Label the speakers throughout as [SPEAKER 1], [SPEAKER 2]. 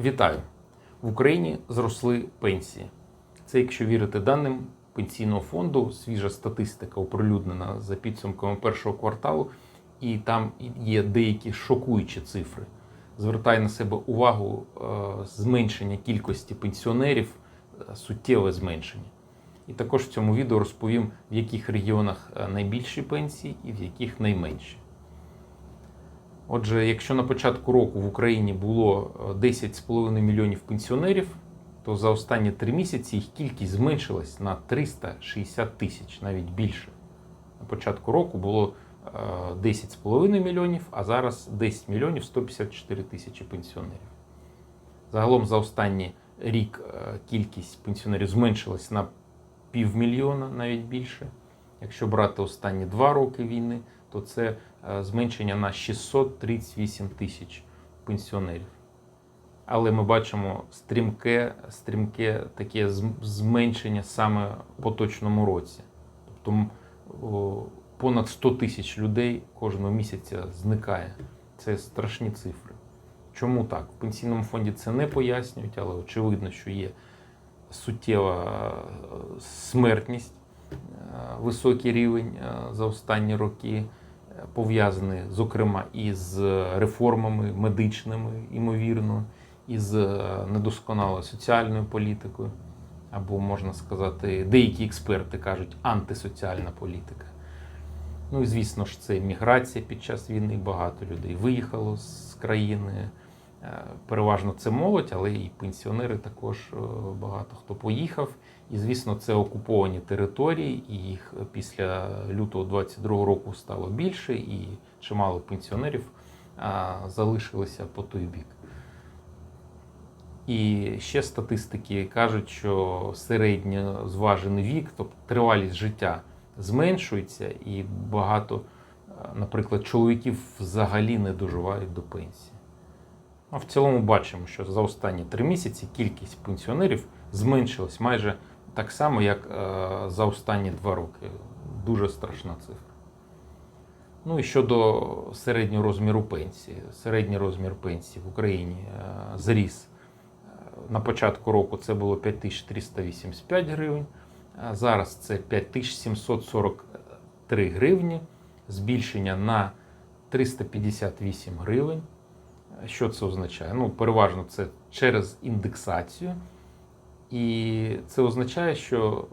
[SPEAKER 1] Вітаю! В Україні зросли пенсії. Це, якщо вірити даним пенсійного фонду, свіжа статистика оприлюднена за підсумками першого кварталу, і там є деякі шокуючі цифри. Звертає на себе увагу е, зменшення кількості пенсіонерів, е, суттєве зменшення. І також в цьому відео розповім, в яких регіонах е, найбільші пенсії і в яких найменші. Отже, якщо на початку року в Україні було е, 10,5 мільйонів пенсіонерів, то за останні три місяці їх кількість зменшилась на 360 тисяч, навіть більше. На початку року було е, 10,5 мільйонів, а зараз 10 мільйонів 154 тисячі пенсіонерів. Загалом за останній рік е, кількість пенсіонерів зменшилась на півмільйона, навіть більше. Якщо брати останні два роки війни, то це е, зменшення на 638 тисяч пенсіонерів. Але ми бачимо стрімке, стрімке таке зменшення саме в поточному році. Тобто понад 100 тисяч людей кожного місяця зникає. Це страшні цифри. Чому так? В пенсійному фонді це не пояснюють, але очевидно, що є суттєва е, смертність, е, високий рівень е, за останні роки, е, пов'язаний, зокрема, із реформами медичними, ймовірно, із е, недосконалою соціальною політикою, або можна сказати, деякі експерти кажуть, антисоціальна політика. Ну і звісно ж, це міграція під час війни. Багато людей виїхало з країни. Е, Переважно це молодь, але і пенсіонери також е, багато хто поїхав. І звісно, це окуповані території, і їх після лютого 22 року стало більше, і чимало пенсіонерів залишилися по той бік. І ще статистики кажуть, що середньозважений вік, тобто тривалість життя зменшується, і багато, е, наприклад, чоловіків взагалі не доживають до пенсії. Ну, в цілому бачимо, що за останні три місяці кількість пенсіонерів зменшилась майже так само, як е, за останні два роки. Дуже страшна цифра. Ну і щодо середнього розміру пенсії. Середній розмір пенсії в Україні е, зріс. Е, На початку року це було 5385 гривень, а зараз це 5743 гривні, збільшення на 358 гривень. Що це означає? Ну, переважно це через індексацію. І це означає, що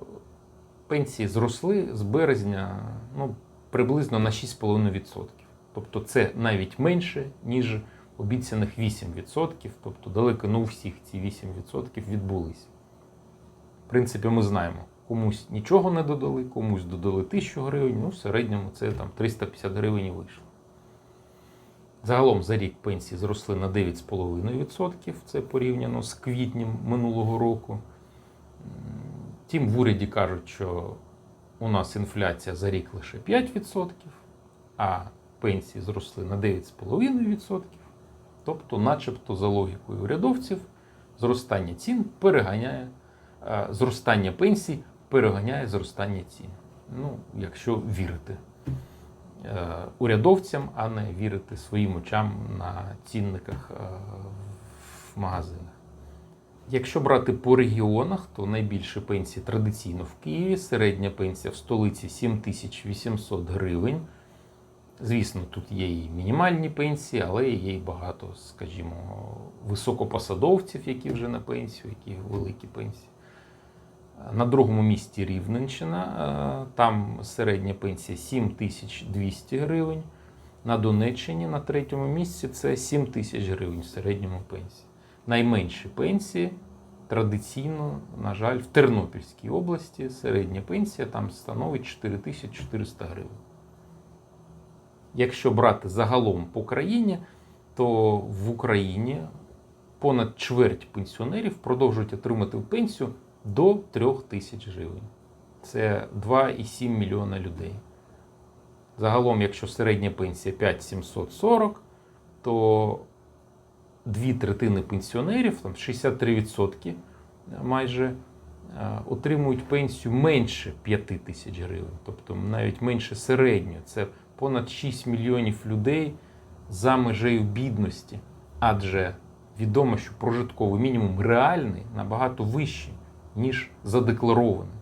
[SPEAKER 1] пенсії зросли з березня ну, приблизно на 6,5%. Тобто це навіть менше, ніж обіцяних 8%. Тобто далеко не у всіх ці 8% відбулись. В принципі, ми знаємо, комусь нічого не додали, комусь додали 1000 гривень, ну в середньому це там 350 гривень і вийшло. Загалом за рік пенсії зросли на 9,5%. Це порівняно з квітнем минулого року. Тім в уряді кажуть, що у нас інфляція за рік лише 5%, а пенсії зросли на 9,5%. Тобто, начебто, за логікою урядовців, зростання цін переганяє, е, зростання пенсій переганяє зростання цін. Ну, якщо вірити урядовцям, а не вірити своїм очам на цінниках е, в магазинах. Якщо брати по регіонах, то найбільше пенсії традиційно в Києві, середня пенсія в столиці 7800 гривень. Звісно, тут є і мінімальні пенсії, але є й багато, скажімо, високопосадовців, які вже на пенсію, які великі пенсії. На другому місці Рівненщина, е, там середня пенсія 7200 гривень. На Донеччині на третьому місці це 7 тисяч гривень в середньому пенсії. Найменші пенсії традиційно, на жаль, в Тернопільській області середня пенсія там становить 4400 гривень. Якщо брати загалом по країні, то в Україні понад чверть пенсіонерів продовжують отримати пенсію до 3 тисяч гривень. Це 2,7 мільйона людей. Загалом, якщо середня пенсія 5740, то дві третини пенсіонерів, там 63% майже, е, отримують пенсію менше 5 тисяч гривень, тобто навіть менше середньої. Це понад 6 мільйонів людей за межею бідності. Адже відомо, що прожитковий мінімум реальний набагато вищий, ніж задекларований.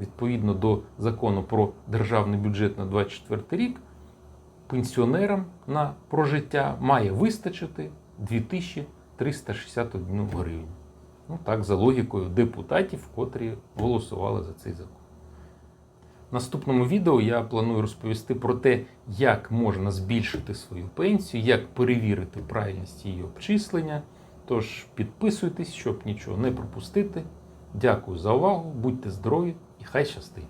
[SPEAKER 1] Відповідно до закону про державний бюджет на 2024 рік, пенсіонерам на прожиття має вистачити 2361 гривень. Ну так, за логікою депутатів, котрі голосували за цей закон. В наступному відео я планую розповісти про те, як можна збільшити свою пенсію, як перевірити правильність її обчислення. Тож підписуйтесь, щоб нічого не пропустити. Дякую за увагу, будьте здорові і хай щастить!